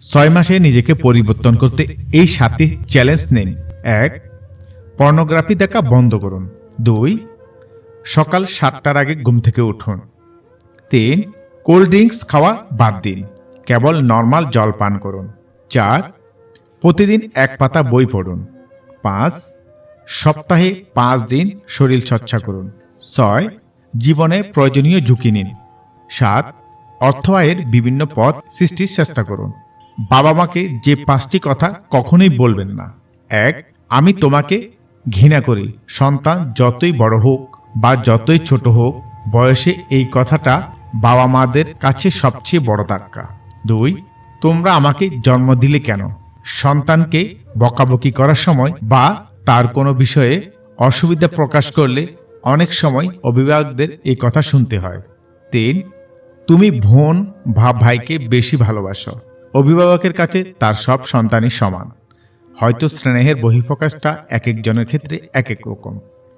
ছয় মাসে নিজেকে পরিবর্তন করতে এই সাতটি চ্যালেঞ্জ নিন এক পর্নোগ্রাফি দেখা বন্ধ করুন। দুই, সকাল সাতটার আগে ঘুম থেকে উঠুন। তিন কোল্ড ড্রিঙ্কস খাওয়া বাদ দিন। কেবল নর্মাল জল পান করুন। চার, প্রতিদিন এক পাতা বই পড়ুন। পাঁচ, সপ্তাহে পাঁচ দিন শরীর চর্চা করুন। ছয়, জীবনে প্রয়োজনীয় ঝুঁকি নিন। সাত, অর্থ আয়ের বিভিন্ন পথ সৃষ্টির চেষ্টা করুন। বাবা মাকে যে পাঁচটি কথা কখনোই বলবেন না। এক, আমি তোমাকে ঘৃণা করি। সন্তান, যতই বড় হোক বা যতই ছোট হোক, বয়সে এই কথাটা বাবা মাদের কাছে সবচেয়ে বড় ধাক্কা। দুই, তোমরা আমাকে জন্ম দিলে কেন? সন্তানকে বকাবকি করার সময় বা তার কোনো বিষয়ে অসুবিধা প্রকাশ করলে অনেক সময় অভিভাবকদের এই কথা শুনতে হয়। তিন, তুমি বোন বা ভাইকে বেশি ভালোবাসো। অভিভাবকের কাছে তার সব সন্তানই সমান। হয়তো স্নেহের বহিঃপ্রকাশটা এক একজনের ক্ষেত্রে এক এক রকম।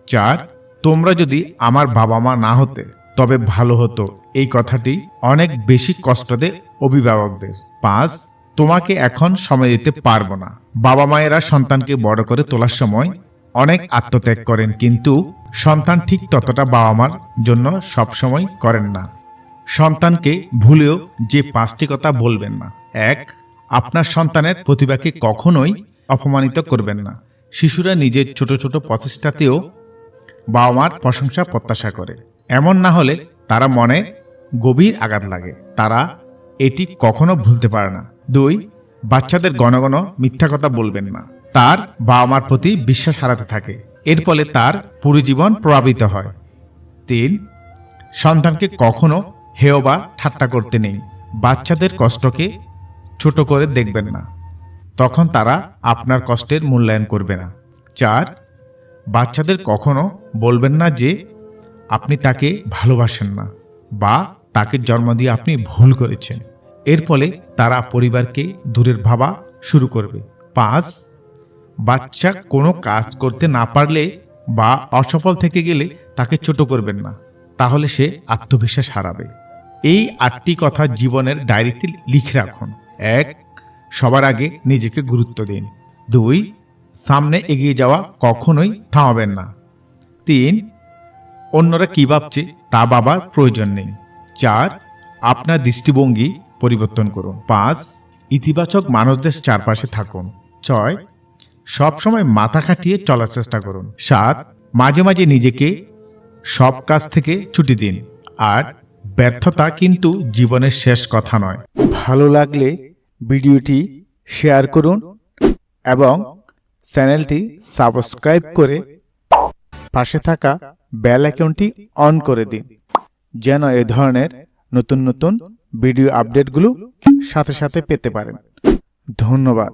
চার, তোমরা যদি আমার বাবা মা না হতে, তবে ভালো হতো। এই কথাটি অনেক বেশি কষ্ট দেয় অভিভাবকদের। পাঁচ, তোমাকে এখন সময় দিতে পারব না। বাবা মায়েরা সন্তানকে বড় করে তোলার সময় অনেক আত্মত্যাগ করেন, কিন্তু সন্তান ঠিক ততটা বাবা মার জন্য সবসময় করেন না। সন্তানকে ভুলেও যে পাঁচটি কথা বলবেন না। এক, আপনার সন্তানের প্রতিভাকে কখনোই অপমানিত করবেন না। শিশুরা নিজের ছোট ছোট প্রচেষ্টাতেও বাবা মার প্রশংসা, প্রত্যাশা করে। এমন না হলে তারা মনে গভীর আঘাত লাগে। তারা এটি কখনো ভুলতে পারে না। দুই, বাচ্চাদের ঘন মিথ্যা কথা বলবেন না। তার বাবা মার প্রতি বিশ্বাস হারাতে থাকে। এর ফলে তার পুরো জীবন প্রভাবিত হয়। তিন, সন্তানকে কখনো হেয় বা ঠাট্টা করতে নেই। বাচ্চাদের কষ্টকে ছোট করে দেখবেন না। তখন তারা আপনার কষ্টের মূল্যায়ন করবে না। চার, বাচ্চাদের কখনো বলবেন না যে আপনি তাকে ভালোবাসেন না বা তাকে জন্ম দিয়ে আপনি ভুল করেছেন। এর ফলে তারা পরিবারকে দূরের ভাবা শুরু করবে। পাঁচ, বাচ্চা কোনো কাজ করতে না পারলে বা অসফল থেকে গেলে তাকে ছোট করবেন না। তাহলে সে আত্মবিশ্বাস হারাবে। এই আটটি কথা জীবনের ডায়েরিতে লিখে রাখুন। এক, সবার আগে নিজেকে গুরুত্ব দিন। দুই, সামনে এগিয়ে যাওয়া কখনোই থামাবেন না। তিন, অন্যরা কী ভাবছে তা বাবার প্রয়োজন নেই। চার, আপনার দৃষ্টিভঙ্গি পরিবর্তন করুন। পাঁচ, ইতিবাচক মানুষদের চারপাশে থাকুন। ছয়, সবসময় মাথা খাটিয়ে চলার চেষ্টা করুন। সাত, মাঝে মাঝে নিজেকে সব কাজ থেকে ছুটি দিন। আর ব্যর্থতা কিন্তু জীবনের শেষ কথা নয়। ভালো লাগলে ভিডিওটি শেয়ার করুন এবং চ্যানেলটি সাবস্ক্রাইব করে পাশে থাকা বেল অ্যাকাউন্টটি অন করে দিন, যেন এ ধরনের নতুন নতুন ভিডিও আপডেটগুলো সাথে সাথে পেতে পারেন। ধন্যবাদ।